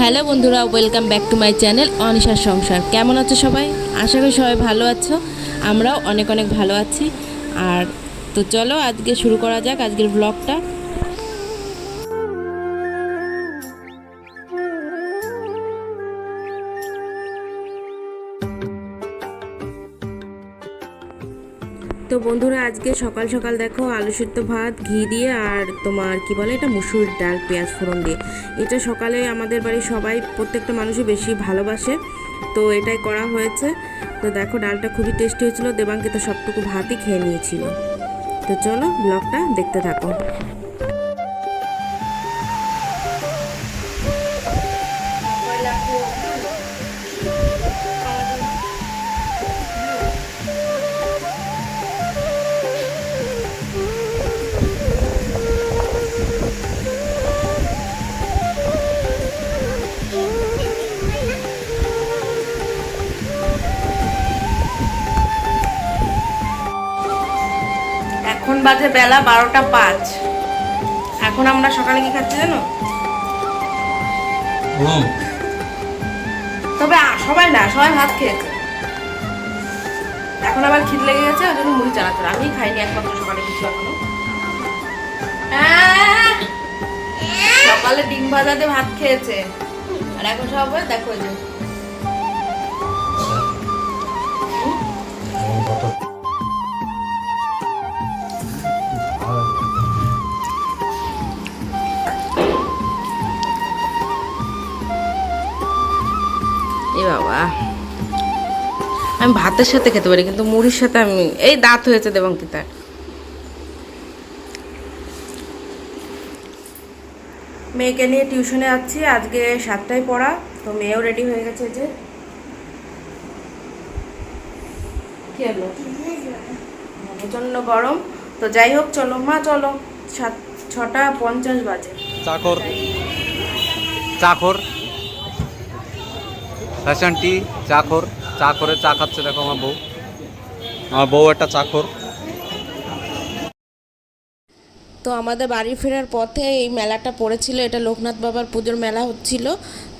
Hello বন্ধুরা welcome back to my channel অনিশার সংসার। কেমন আছো সবাই? আশা করি সবাই ভালো আছো। আমরাও অনেক অনেক ভালো আছি। আর তো চলো আজকে শুরু করা যাক আজকের ব্লগটা তো বন্ধুরা, আজকে সকাল সকাল দেখো আলু সিদ্ধ ভাত, ঘি দিয়ে আর তোমার কি বলে এটা, মুসুর ডাল, পেঁয়াজ ফোড়ন দিয়ে। এটা সকালে আমাদের বাড়ির সবাই, প্রত্যেকটা মানুষই বেশি ভালোবাসে। তো এটাই করা হয়েছে। তো দেখো, ডালটা খুবই টেস্টি হয়েছিল। দেবাঙ্কে তো সবটুকু ভাতই খেয়ে নিয়েছিল। তো চলো ব্লগটা দেখতে থাকো। বাজে বেলা বারোটা পাঁচ। এখন আমরা সকালে কি খাচ্ছি জানো? তবে সবাই না সবাই ভাত খেয়েছে। এখন আবার খিদ লেগে গেছে ওই জন্য মুড়ি চানাচুর আমি খাইনি একমাত্র সকালে কিছু এখনও। সকালে ডিম ভাজাতে ভাত খেয়েছে। আর এখন সবাই দেখো যে। বাবা আমি ভাতের সাথে খেতে পারি কিন্তু মুড়ির সাথে আমি এই দাঁত হয়েছে দেবঙ্কিতার মেয়েকে নিয়ে টিউশনে যাচ্ছি আজকে সাতটায় পড়া তো মেয়েও রেডি হয়ে গেছে যে। প্রচণ্ড গরম তো যাই হোক চলো মা চলো সাত ছটা পঞ্চাশ বাজে। চাকর চাকর ফ্যাশন টি চাকর চা করে চা খাচ্ছে, দেখো আমার বউ। আমার বউ একটা চাকর তো আমাদের বাড়ি ফেরার পথে এই মেলাটা পড়েছিল, এটা লোকনাথ বাবার পুজোর মেলা হচ্ছিল।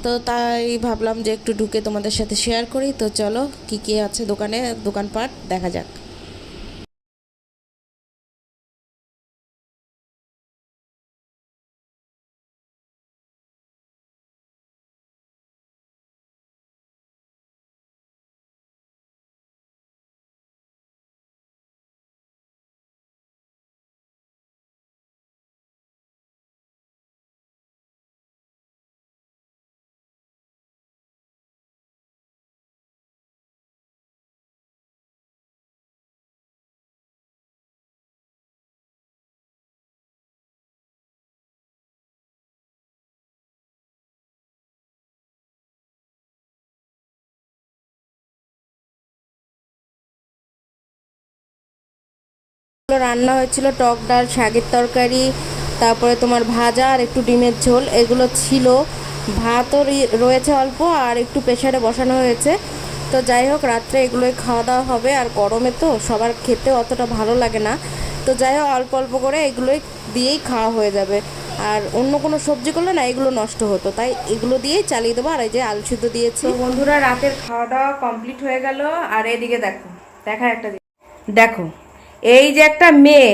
তো তাই ভাবলাম যে একটু ঢুকে তোমাদের সাথে শেয়ার করি। তো চলো, কি কি আছে দোকানে, দোকানপাট, দেখা যাক। রান্না হয়েছিল টক ডাল, শাকের তরকারি, তারপরে তোমার ভাজা আর একটু ডিমের ঝোল। এগুলো ছিল। ভাতও রয়েছে অল্প আর একটু প্রেশারে বসানো হয়েছে। তো যাই হোক, রাত্রে এগুলোই খাওয়া দাওয়া হবে। আর গরমে তো সবার খেতে অতটা ভালো লাগে না। তো যাই হোক, অল্প অল্প করে এগুলোই দিয়েই খাওয়া হয়ে যাবে। আর অন্য কোনো সবজি করলে না, এগুলো নষ্ট হতো। তাই এগুলো দিয়েই চালিয়ে দেবো। আর এই যে আলু সিদ্ধ দিয়েছি। বন্ধুরা, রাতের খাওয়া দাওয়া কমপ্লিট হয়ে গেল। আর এদিকে দেখো দেখা একটা দেখো এই যে একটা মেয়ে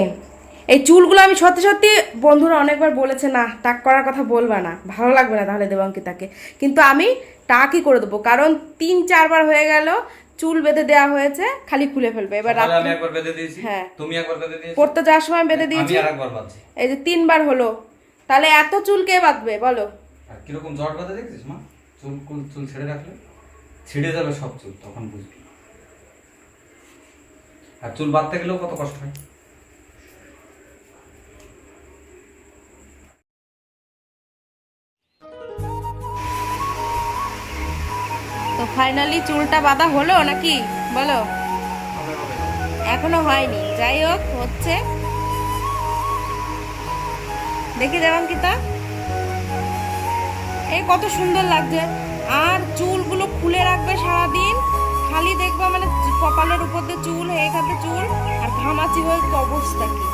এই চুলগুলো আমি সত্যি সত্যি বন্ধুরা অনেকবার বলেছে না টাক করার কথা বলবা না ভালো লাগবে না তাহলে দেবাঙ্কিতাকে। কিন্তু আমি টাকই করে দেবো কারণ তিন চারবার হয়ে গেল চুল বেঁধে দেওয়া হয়েছে খালি খুলে ফেলবে। এবার আমি একবার বেঁধে দিয়েছি। হ্যাঁ। তুমি একবার বেঁধে দিয়েছ? পড়তে যাওয়ার সময় বেঁধে আমি দিয়েছি। আর একবার বাঁধছি। এই যে তিনবার হলো তাহলে এত চুল কে বাঁধবে বলো? কীরকম জট বাঁধে দেখছিস মা? চুল চুল ছেড়ে রাখলে ছিঁড়ে যাবে সব চুল তখন বুঝবি। আর চুল বাঁধতে গেলেও কত কষ্ট হয়? ফাইনালি চুলটা বাঁধা হলো নাকি? বলো। এখনও হয়নি। যাই হোক, হচ্ছে। দেখে দেখি দেবাঙ্কিতা এই কত সুন্দর লাগছে। আর চুলগুলো খুলে রাখবে সারাদিন। খালি দেখবা মানে কপালের উপর দিয়ে চুল হয়ে থাকে চুল আর ঘামাচি হয়ে অবস্থা কি?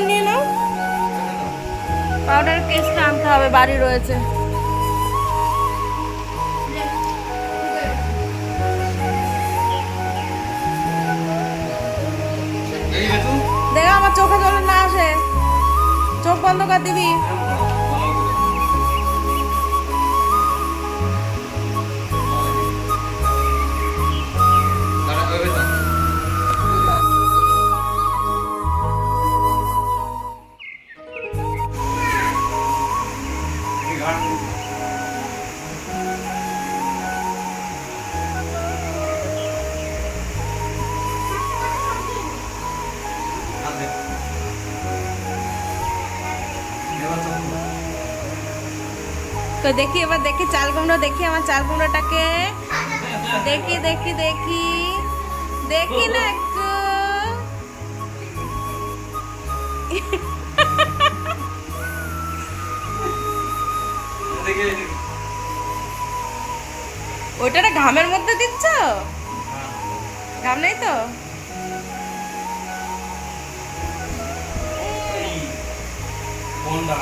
নিয়ে পাউডার কেসটা আনতে হবে বাড়ি রয়েছে। চোখ বন্ধ কর দিবি। তো দেখি, এবার দেখি চাল কুমড়ো, দেখি আমার চাল কুমড়োটাকে। দেখি দেখি দেখি। দেখি না একটু। না ঘামের মধ্যে দিচ্ছ? ঘাম নেই তো? কোনটা?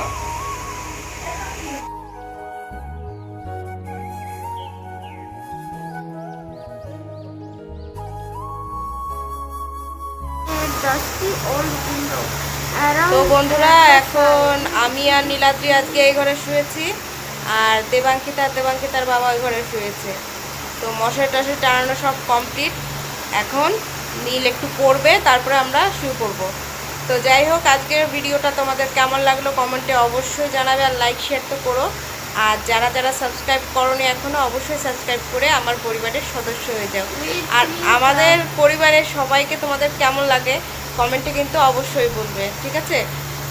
তো বন্ধুরা এখন আমি আর নীলাদ্রি আজকে এই ঘরে শুয়েছি আর দেবাঙ্কিতা দেবাঙ্কিতার বাবা ওই ঘরে শুয়েছে। তো মশারি টশারি টানানো সব কমপ্লিট এখন নীল একটু পড়বে তারপরে আমরা শুয়ে পড়ব। তো যাই হোক আজকের ভিডিওটা তোমাদের কেমন লাগল কমেন্টে অবশ্যই জানাবে আর লাইক শেয়ার তো করো। আর যারা যারা সাবস্ক্রাইব করোনি এখনও অবশ্যই সাবস্ক্রাইব করে আমার পরিবারের সদস্য হয়ে যাও। আর আমাদের পরিবারের সবাইকে তোমাদের কেমন লাগে কমেন্টে কিন্তু অবশ্যই বলবে ঠিক আছে?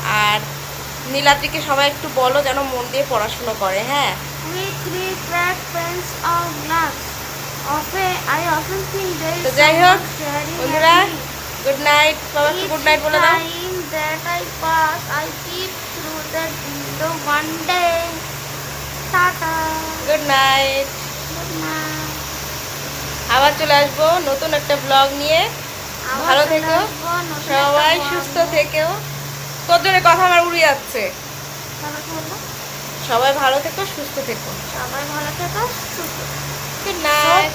আর নীলাদ্রিকে সবাই একটু বলো যেন মন দিয়ে পড়াশুনো করে হ্যাঁ? তো যাই হোক বন্ধুরা good night Each good night বলে দাও। that I pass, I peep through that window one day. Tata. Good night Good night. আবার চলে আসব নতুন একটা ব্লগ নিয়ে। ভালো থেকো। সবাই সুস্থ। থেকেও। তোর জন্য কথা আমার উড়ে যাচ্ছে? সবাই ভালো থেকো সুস্থ থেকো। সবাই ভালো থেকো সুস্থ গুড নাইট